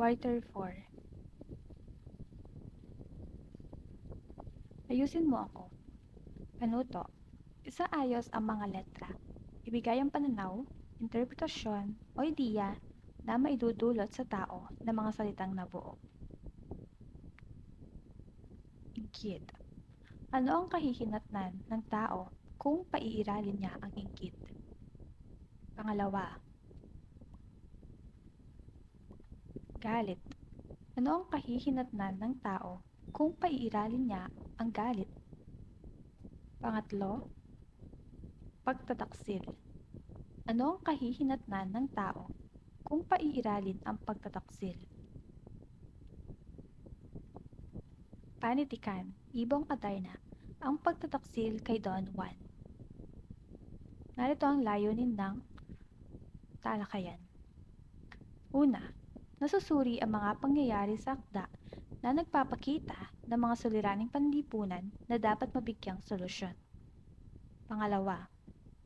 Quarter 4 Ayusin mo ako. Panuto. Isaayos ang mga letra. Ibigay ang pananaw, interpretasyon, o ideya na maidudulot sa tao ng mga salitang nabuo. Inggit. Ano ang kahihinatnan ng tao kung paiiralin niya ang inggit? Pangalawa. Galit. Ano ang kahihinatnan ng tao kung paiiralin niya ang galit? Pangatlo. Pagtataksil. Ano ang kahihinatnan ng tao kung paiiralin ang pagtataksil? Panitikan, Ibong Adarna, ang pagtataksil kay Don Juan. Narito ang layunin ng talakayan. Una, nasusuri ang mga pangyayari sa akda na nagpapakita ng mga suliraning panlipunan na dapat mabigyang solusyon. Pangalawa,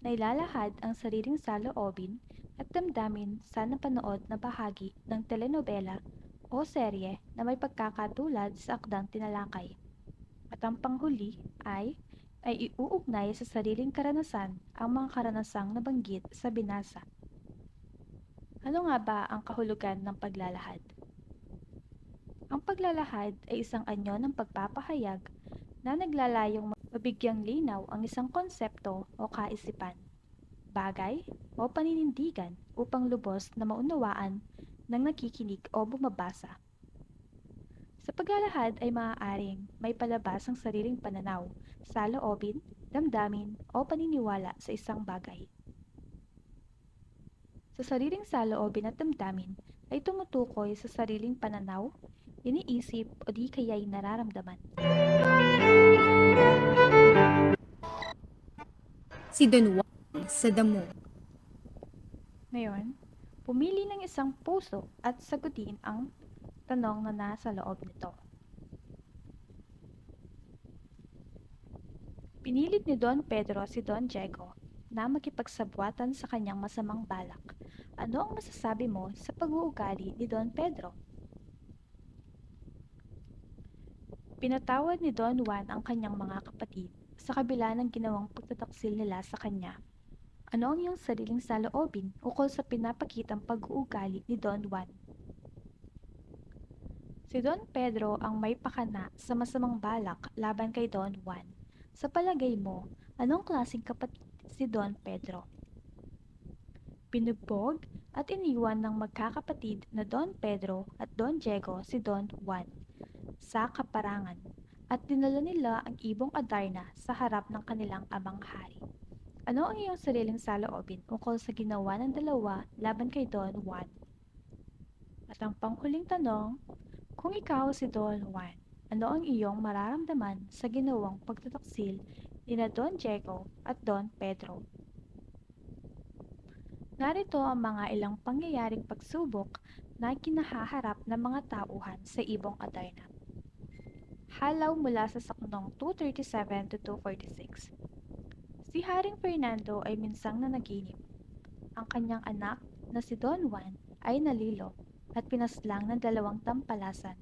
nailalahad ang sariling saloobin at damdamin sa napanood na bahagi ng telenobela o serye na may pagkakatulad sa akdang tinalakay. At ang panghuli ay ay iuugnay sa sariling karanasan ang mga karanasang nabanggit sa binasa. Ano nga ba ang kahulugan ng paglalahad? Ang paglalahad ay isang anyo ng pagpapahayag na naglalayong mabigyang linaw ang isang konsepto o kaisipan, bagay o paninindigan upang lubos na maunawaan ng nakikinig o bumabasa. Sa paglalahad ay maaaring may palabas ang sariling pananaw, saloobin, damdamin o paniniwala sa isang bagay. Sa sariling saloobin at damdamin ay tumutukoy sa sariling pananaw, iniisip o di kaya'y nararamdaman. Si Don Juan sa damo. Ngayon, pumili ng isang puso at sagutin ang tanong na nasa loob nito. Pinilit ni Don Pedro si Don Diego na makipagsabwatan sa kanyang masamang balak. Ano ang masasabi mo sa pag-uugali ni Don Pedro? Pinatawad ni Don Juan ang kanyang mga kapatid sa kabila ng ginawang pagtataksil nila sa kanya. Ano ang iyong sariling saloobin ukol sa pinapakitang pag-uugali ni Don Juan? Si Don Pedro ang may pakana sa masamang balak laban kay Don Juan. Sa palagay mo, anong klaseng kapatid si Don Pedro? Pinugbog at iniwan ng magkakapatid na Don Pedro at Don Diego si Don Juan sa kaparangan at dinala nila ang ibong Adarna sa harap ng kanilang amang hari. Ano ang iyong sariling saloobin ukol sa ginawa ng dalawa laban kay Don Juan? At ang panghuling tanong, kung ikaw si Don Juan, ano ang iyong mararamdaman sa ginawang pagtataksil ni na Don Diego at Don Pedro? Narito ang mga ilang pangyayaring pagsubok na kinahaharap ng mga tauhan sa Ibong Adarna. Halaw mula sa saknong 237 to 246. Si Haring Fernando ay minsang nanaginip. Ang kanyang anak na si Don Juan ay nalilo at pinaslang ng dalawang tampalasan.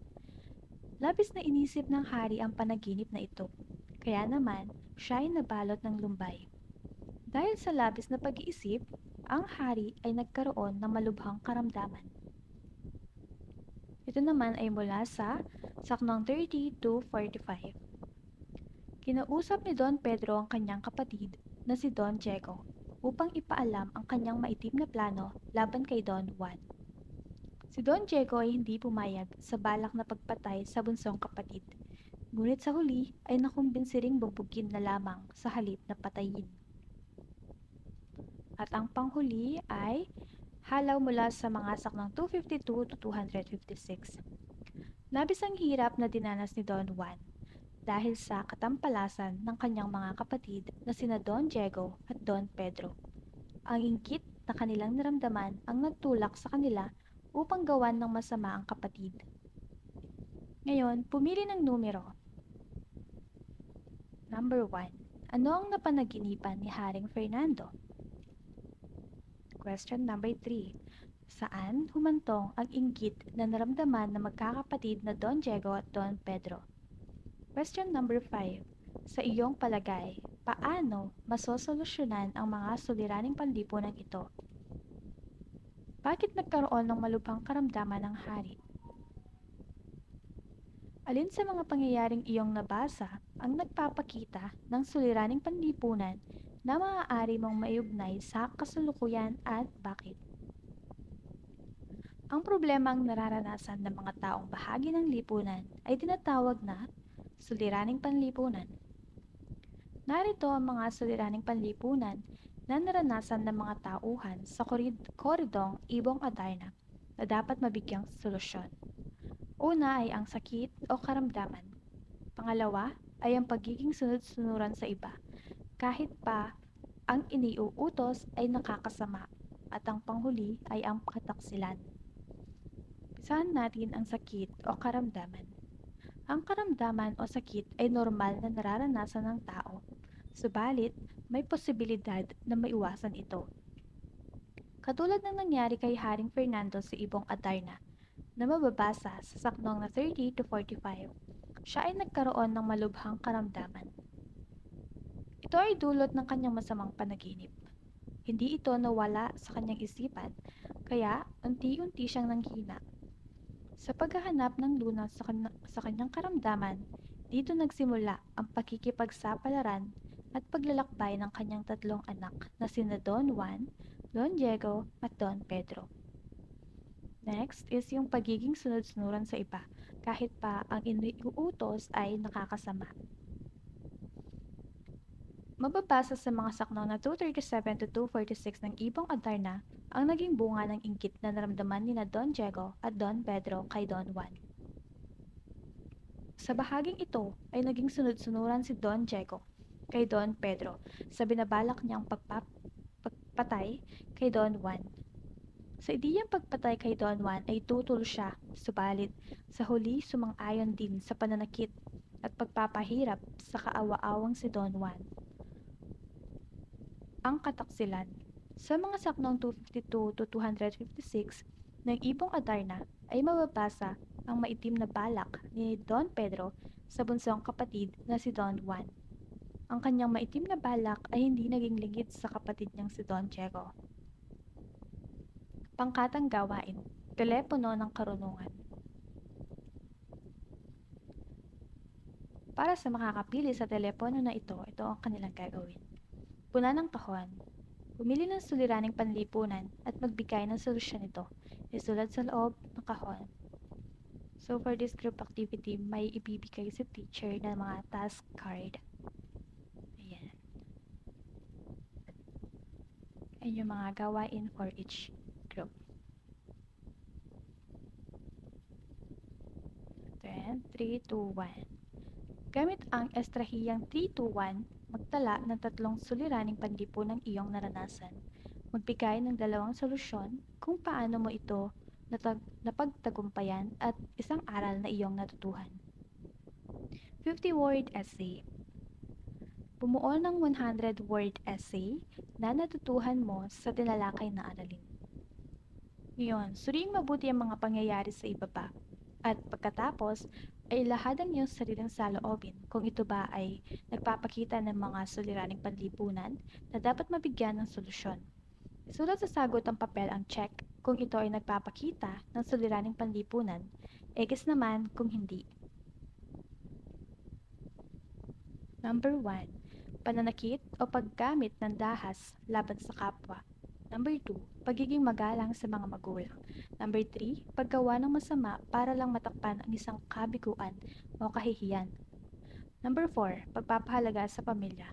Labis na inisip ng hari ang panaginip na ito, kaya naman siya ay nabalot ng lumbay. Dahil sa labis na pag-iisip, ang hari ay nagkaroon ng malubhang karamdaman. Ito naman ay mula sa saknong 30 to 45. Kinausap ni Don Pedro ang kanyang kapatid na si Don Diego upang ipaalam ang kanyang maitim na plano laban kay Don Juan. Si Don Diego ay hindi pumayag sa balak na pagpatay sa bunsong kapatid. Ngunit sa huli ay nakumbinsi ring bubugin na lamang sa halip na patayin. At ang panghuli ay halaw mula sa mga saknang 252 to 256. Labis ang hirap na dinanas ni Don Juan dahil sa katampalasan ng kanyang mga kapatid na sina Don Diego at Don Pedro. Ang inggit na kanilang naramdaman ang nagtulak sa kanila upang gawan ng masama ang kapatid. Ngayon, pumili ng numero. Number 1. Ano ang napanaginipan ni Haring Fernando? Question number 3. Saan humantong ang inggit na naramdaman ng magkakapatid na Don Diego at Don Pedro? Question number 5. Sa iyong palagay, paano masosolusyonan ang mga suliraning panlipunan ito? Bakit nagkaroon ng malubhang karamdaman ng hari? Alin sa mga pangyayaring iyong nabasa ang nagpapakita ng suliraning panlipunan na maaari mong maiugnay sa kasalukuyan at bakit? Ang problemang nararanasan ng mga taong bahagi ng lipunan ay tinatawag na suliraning panlipunan. Narito ang mga suliraning panlipunan na naranasan ng mga tauhan sa korid- koridong Ibong Adarna na dapat mabigyang solusyon. Una ay ang sakit o karamdaman. Pangalawa ay ang pagiging sunod-sunuran sa iba, kahit pa ang iniuutos ay nakakasama. At ang panghuli ay ang kataksilan. Saan natin ang sakit o karamdaman? Ang karamdaman o sakit ay normal na nararanasan ng tao, subalit may posibilidad na maiwasan ito. Katulad ng nangyari kay Haring Fernando sa Ibong Adarna, na mababasa sa saknong na 30 to 45, siya ay nagkaroon ng malubhang karamdaman. Ito ay dulot ng kanyang masamang panaginip. Hindi ito nawala sa kanyang isipan, kaya unti-unti siyang nanghina. Sa paghahanap ng lunas sa, kan- sa kanyang karamdaman, dito nagsimula ang pakikipagsapalaran at paglalakbay ng kanyang tatlong anak na sina Don Juan, Don Diego at Don Pedro. Next is yung pagiging sunod-sunuran sa iba, kahit pa ang iniuutos ay nakakasama. Mababasa sa mga sakno na 237 to 246 ng Ibong Adarna ang naging bunga ng inggit na naramdaman ni na Don Diego at Don Pedro kay Don Juan. Sa bahaging ito ay naging sunod-sunuran si Don Diego kay Don Pedro sa binabalak niyang pagpap- pagpatay kay Don Juan. Sa ideyang pagpatay kay Don Juan ay tutol siya, subalit sa huli sumang-ayon din sa pananakit at pagpapahirap sa kaawa-awang si Don Juan. Ang kataksilan Sa mga saknong 252 to 256 ng Ibong Adarna ay mababasa ang maitim na balak ni Don Pedro sa bunsong kapatid na si Don Juan. Ang kanyang maitim na balak ay hindi naging lingid sa kapatid niyang si Don Diego. Pangkatang gawain, telepono ng karunungan. Para sa makakapili sa telepono na ito, ito ang kanilang gagawin. Puna ng kahon. Pumili ng suliraning panlipunan at magbigay ng solusyon nito. Isulat sa loob ng kahon. So for this group activity, may ibibigay si teacher ng mga task card. Ayan. Ayan yung mga gawain for each group. Then, 3, 2, 1. Gamit ang estrahiyang 3, 2, 1, magtala ng tatlong suliraning panlipunang iyong naranasan. Magbigay ng dalawang solusyon kung paano mo ito napagtagumpayan at isang aral na iyong natutuhan. 50-word essay Bumuo ng 100-word essay na natutuhan mo sa tinalakay na aralin. Ngayon, suriing mabuti ang mga pangyayari sa ibaba. At pagkatapos, ay lahadan iyong sariling saloobin kung ito ba ay nagpapakita ng mga suliraning panlipunan na dapat mabigyan ng solusyon. Isulat sa sagot ang papel ang check kung ito ay nagpapakita ng suliraning panlipunan, X naman kung hindi. Number 1. Pananakit o paggamit ng dahas laban sa kapwa. Number 2. Pagiging magalang sa mga magulang. Number 3. Paggawa ng masama para lang matakpan ang isang kabiguan o kahihiyan. Number 4. Pagpapahalaga sa pamilya.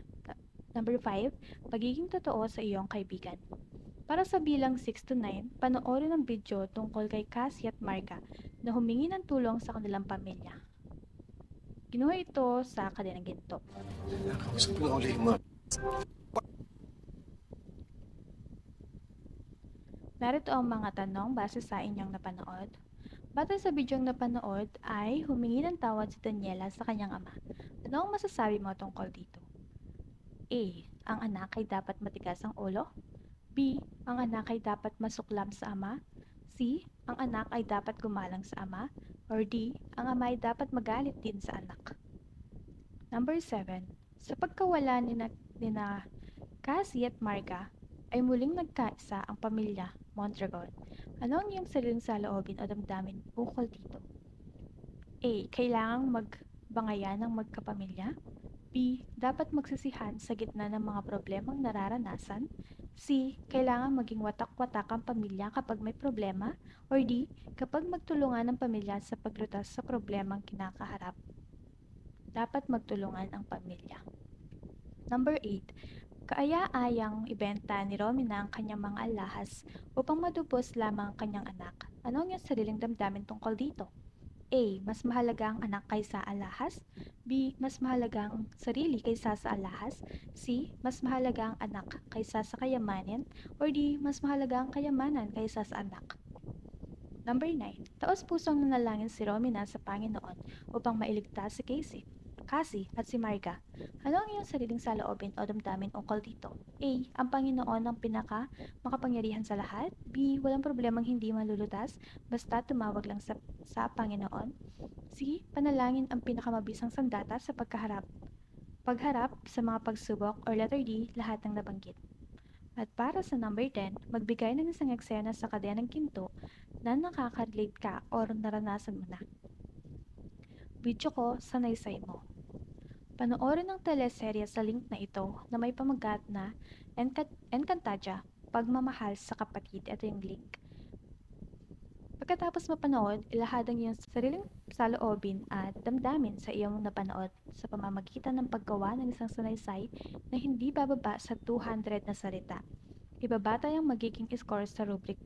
Number 5. Pagiging totoo sa iyong kaibigan. Para sa bilang 6 to 9, panoorin ang video tungkol kay Cassie at Marga na humingi ng tulong sa kanilang pamilya. Kinuha ito sa kanilang ginto. Nakausap ko na uli yung mga... Narito ang mga tanong base sa inyong napanood. Batay sa bidyong napanood ay humingi ng tawad si Daniela sa kanyang ama. Ano ang masasabi mo tungkol dito? A. Ang anak ay dapat matigas ang ulo. B. Ang anak ay dapat masuklam sa ama. C. Ang anak ay dapat gumalang sa ama. Or D. Ang ama ay dapat magalit din sa anak. Number 7. Sa pagkawala ni na, ni na Cassie at Marga, ay muling nagkaisa ang pamilya Mondragon. Ano ang iyong sariling saloobin o damdamin ukol dito? A. Kailangang magbangayan ng magkapamilya. B. Dapat magsisihan sa gitna ng mga problemang nararanasan. C. Kailangan maging watak-watak ang pamilya kapag may problema. Or D. Kapag magtulungan ang pamilya sa paglutas sa problemang kinakaharap. Dapat magtulungan ang pamilya. Number 8. Kaaya-ayang ibenta ni Romina ang kanyang mga alahas upang madubos lamang ang kanyang anak. Ano ang iyong sariling damdamin tungkol dito? A. Mas mahalaga ang anak kaysa alahas. B. Mas mahalaga ang sarili kaysa sa alahas. C. Mas mahalaga ang anak kaysa sa kayamanan. Or D. Mas mahalaga ang kayamanan kaysa sa anak. Number 9. Taos pusong nanalangin si Romina sa Panginoon upang mailigtas si Casey, Cassie at si Marga. Ano ang iyong sariling saloobin o damdamin ukol dito? A. Ang Panginoon ang pinaka makapangyarihan sa lahat. B. Walang problemang hindi malulutas basta tumawag lang sa, sa Panginoon. C. Panalangin ang pinakamabisang sandata sa pagkaharap. Pagharap sa mga pagsubok or letter D, lahat ng nabanggit. At para sa number 10, magbigay ng isang eksena sa kadenang ginto na nakaka-relate ka or naranasan mo na. Video ko, sanaysay mo. Panoorin ang teleserye sa link na ito na may pamagat na Enca- Encantadia, Pagmamahal sa Kapatid. Ito yung link. Pagkatapos mapanood, ilahad ang sariling saloobin at damdamin sa iyong napanood sa pamamagitan ng paggawa ng isang sanaysay na hindi bababa sa 200 na salita. Ibabata ang magiging score sa rubric